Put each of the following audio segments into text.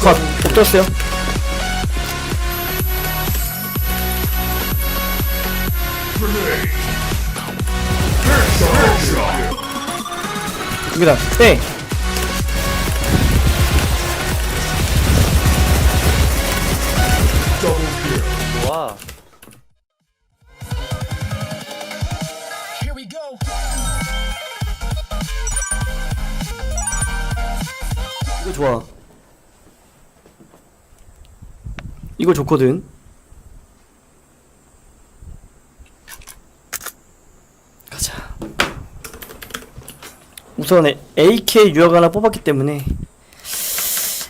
컷. 못 떴어요. 여기다. 네. 좋아. 이거 좋아. 이거 좋거든. 가자. 우선 AK 유학 하나 뽑았기 때문에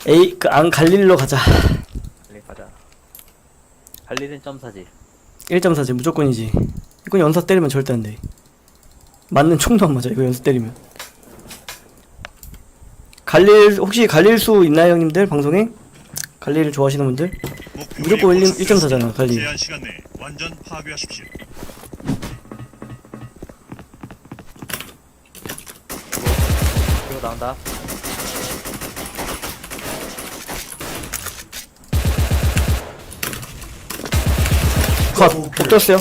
A 그안 갈릴로 가자. 빨리 가자. 할 일은 점사지. 1.4지 무조건이지. 이건 연사 때리면 절대 안 돼. 맞는 총도 안 맞아. 이거 연사 때리면. 갈릴 혹시 갈릴 수 있나요, 형님들 방송에? 갈릴을 좋아하시는 분들? 무조건 1, 1.4잖아, 갈릴. 제한 시간 내에 완전 파괴하십시오. 이거 나온다. 컷. 못 떴어요.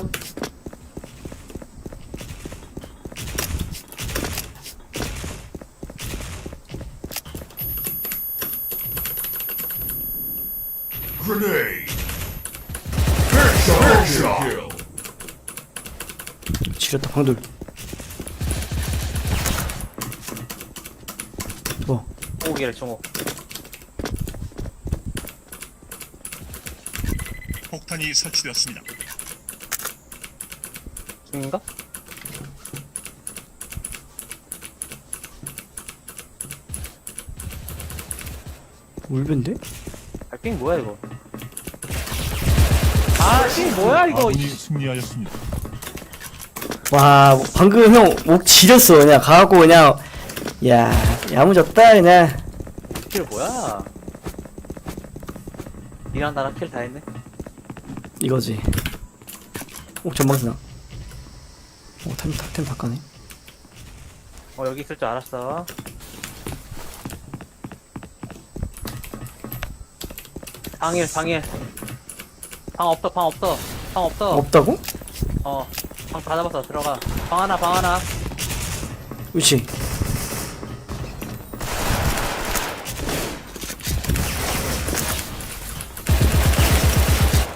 지렸다 방돌. 뭐? 오기를 총호. 폭탄이 설치되었습니다. 중인가? 울벤데? 아, 삥 뭐야 이거? 아, 삥 뭐야 이거? 아군이 승리하였습니다. 와 방금 형 목 지렸어 그냥 가갖고 그냥 야 야무졌다 그냥 킬 뭐야? 니랑 나랑 킬 다 했네. 이거지. 오 전방스나. 오템 템 바꿔네. 어 여기 있을 줄 알았어. 방일 방일. 방 없어 방 없어 방 없어. 없다고? 어. 방 다 잡았어 들어가. 방 하나 방 하나. 그렇지.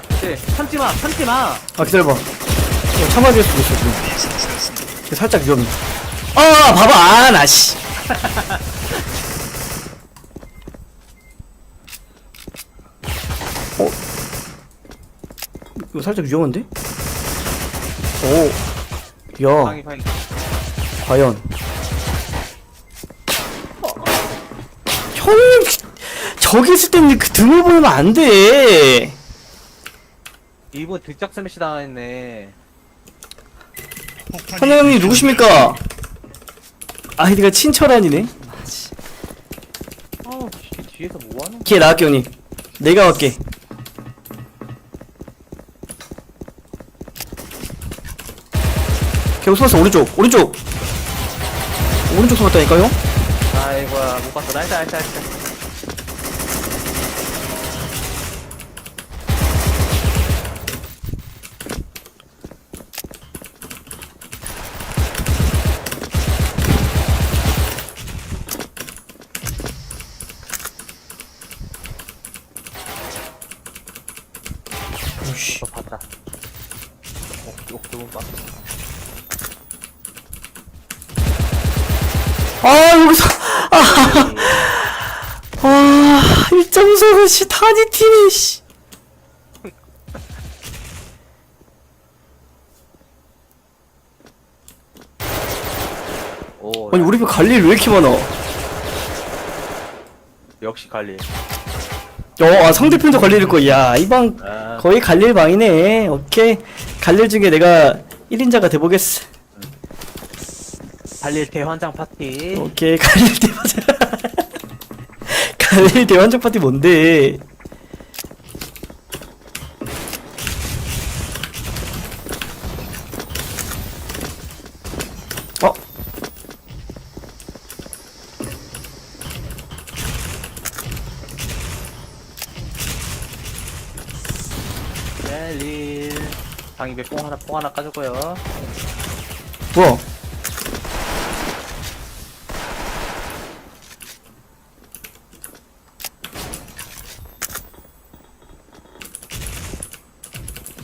그치. 참지 마 참지 마. 아 기다려봐. 어, 참아줄 수도 있어. 지금. 이게 살짝 위험해. 아 봐봐 아나 씨. 어? 이거 살짝 위험한데? 오. 야. 방이 방이. 과연 형님 저기 있을 때는 그 등을 보면 안돼 이분 득작 스매시 당했네. 현우 형님 누구십니까? 아이디가 친철아니네 아우 뒤- 뒤에서 뭐 하는? 걔 나갈게 형님 내가 갈게 걔 숨었어 오른쪽 오른쪽 오른쪽 숨었다니까 형? 아이고야 못 봤어. 나이스 나이스 나이스. 오씨 저 봤다. 옥, 옥, 두분 봤어. 아 여기서 아 1.4가 씨 타니 팀이 씨 오, 아니 우리 편 갈릴 왜 이렇게 많아 역시 관리. 어, 아, 상대편도 갈릴일 거야. 야, 이 방 아, 거의 갈릴 방이네. 오케이. 갈릴 중에 내가 1인자가 돼보겠어. 갈릴 대환장 파티. 오케이 갈릴 대 환장 갈릴 대 환장 파티 뭔데? 어? 네, 뽕 하나 뽕 하나 까주고요. 뭐?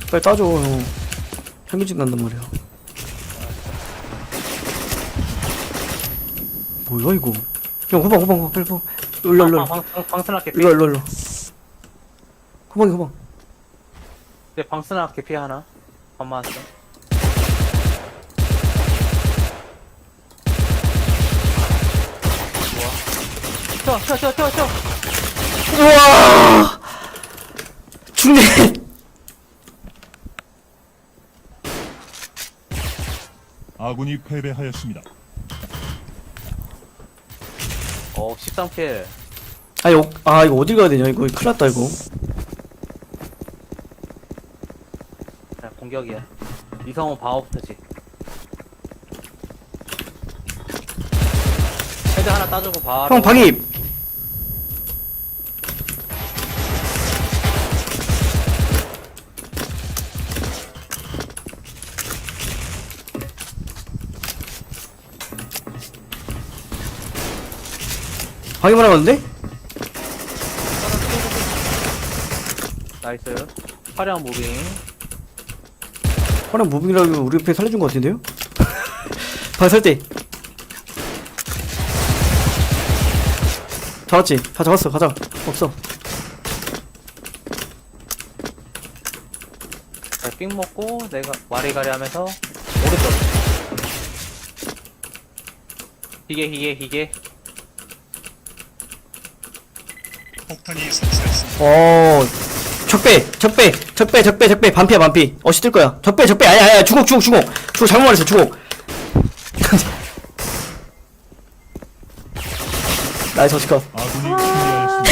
빨리 따줘 형 현기증 난단 말이야. 뭐야 이거? 형 호방 호방 호방 빨리 호방 일로 일로. 방스나 개피. 일로 일로 일로. 호방이 호방. 네 방스나 개피 하나. 안 맞았어. 좋아. 튀어 튀어 튀어 튀어 우와! 중대 아군이 패배하였습니다. 어 13킬 아 이거 아 이거 어디 가야 되냐? 이거 큰일 났다 이거. 자 공격이야. 이성훈 방어부터지. 헤드 하나 따주고 바로 형 방입 방입을 하는데? 나이스. 화려한 무빙. 화랑 무빙이라고 우리 편 살려준 것 같은데요? 방설때. 잡았지? 다 잡았어 가자. 없어. 자, 삥 먹고 내가 와리가리 하면서 오른쪽. 희게 희게 희게 폭탄이. 어 적배 적배 적배 적배 적배. 반피야 반피. 어시 뜰 거야. 적배 적배. 아니야 아니야 주곡 주곡 주곡 주곡 잘못 말했어 주곡 나이스 어시컷 아군이 승리하였습니다.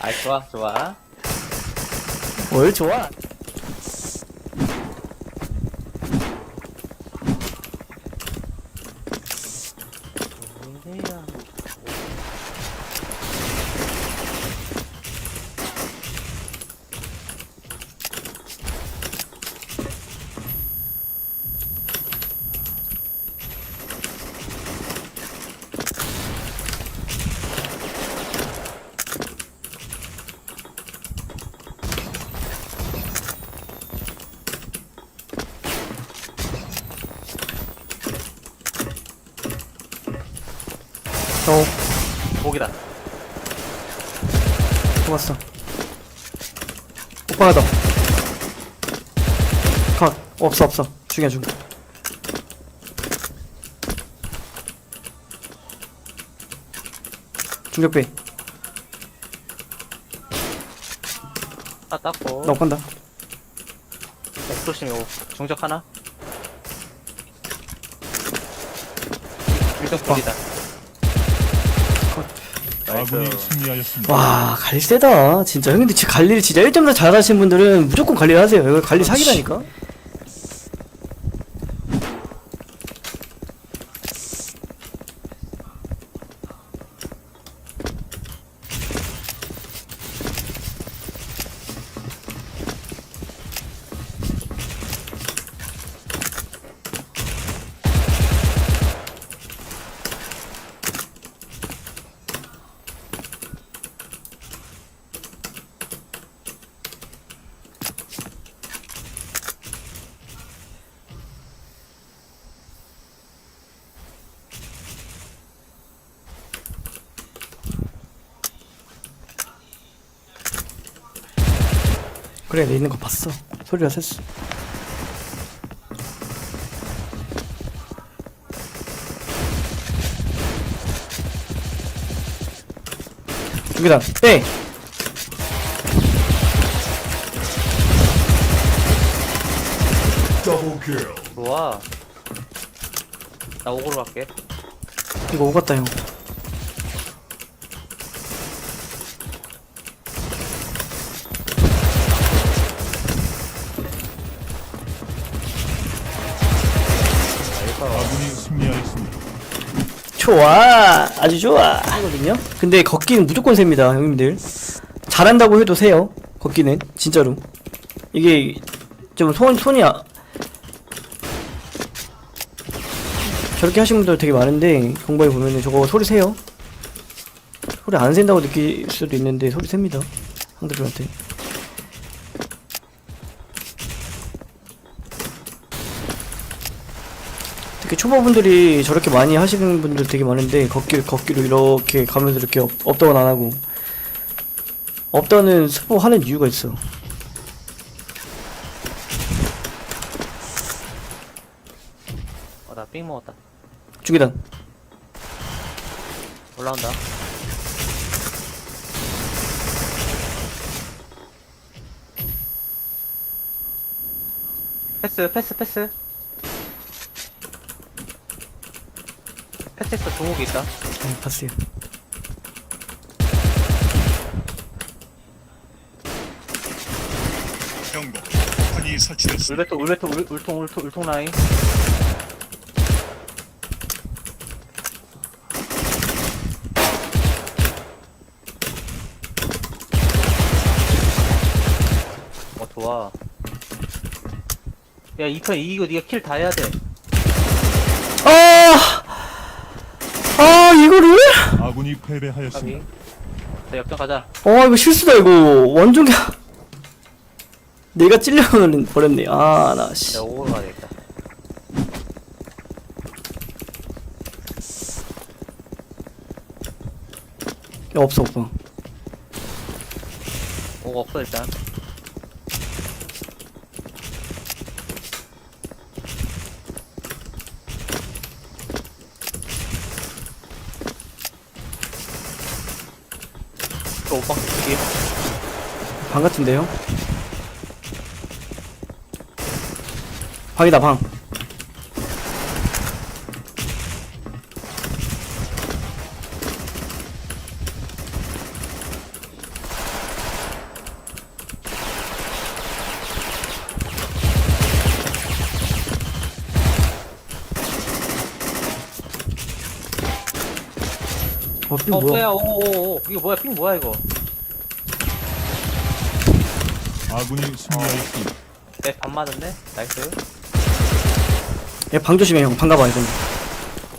아이 좋아 좋아. 뭘 좋아 어 목이다 좋았어. 오빠 하나 더컷. 없어 없어. 중이야 중 중격배. 딱 닦고. 나 간다. 조심히 오. 중적 하나? 중적 둘이다 아군이 승리하였습니다. 와 관리 세다. 진짜. 형님들 진짜 관리를 진짜 1점 더 잘하시는 분들은 무조건 관리를 하세요. 이거 관리 사기라니까 그래 내 있는 거 봤어. 소리가 셌어. 여기다. 빼 좋아. 나 오고로 갈게. 이거 오갔다 형 승리하였습니다. 좋아 아주 좋아. 하거든요? 근데 걷기는 무조건 셉니다 형님들. 잘한다고 해도 세요 걷기는 진짜로. 이게 좀 손, 손이 아... 저렇게 하시는 분들 되게 많은데 공부해 보면은 저거 소리 세요. 소리 안 센다고 느낄 수도 있는데 소리 셉니다 상대들한테 특히 초보분들이 저렇게 많이 하시는 분들 되게 많은데 걷기, 걷기로 이렇게 가면서 이렇게 업, 업다운 안 하고 업다운은 스포 하는 이유가 있어 어, 나 삥 먹었다. 중계단 올라온다. 패스, 패스, 패스. 패스했어, 종욱이 있다. 네, 봤어요 경고. 폭탄이 설치됐습니다. 울베토, 울베토, 울, 울통, 울통, 울통 라인. 어, 좋아. 야, 이편 이기고 니가 킬 다 해야 돼. 아군이. 패배하였습니다. 자, 역전 가자. 어 이거 실수다 이거 게 내가 찔려버렸네 버렸네 아나 씨. 내가 오고 가야 되겠다. 야 없어 없어 오고 없어, 일단. 또 오빵 뒤에. 방 같은데요? 방이다 방 어, 삥 어, 뭐야? 뭐야, 오 오 오. 이거 뭐야, 핑 뭐야, 이거. 아군이 승리하였습니다. 내반 맞았네? 나이스. 야, 방 조심해, 형. 방 가봐, 이건.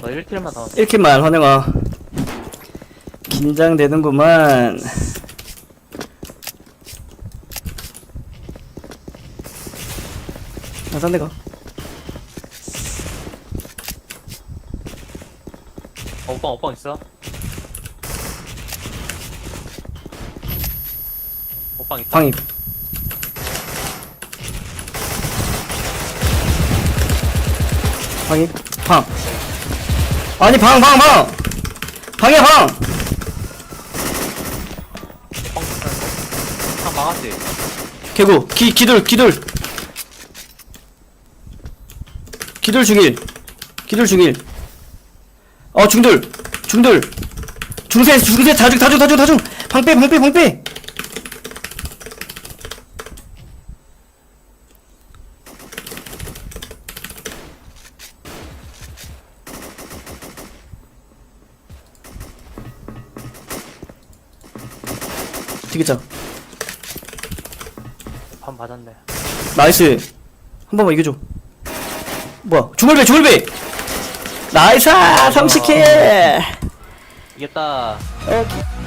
너 1킬만 더. 1킬만, 환영아. 긴장되는구만. 나, 딴데 가. 어, 오빵, 오빵 있어. 오빵 있다. 방이. 방이. 방. 아니, 방, 방, 방! 방이야, 방! 막았지? 개구, 기, 기둘, 기둘. 기둘 중일. 기둘 중일. 어, 중둘. 중둘. 중세, 중세, 다중, 다중, 다중, 다중. 방빼, 방빼, 방빼. 되겠죠? 반 맞았네. 나이스. 한 번만 이겨줘. 뭐야? 주물배 주물배! 나이스! 30킬! 이겼다. 오케이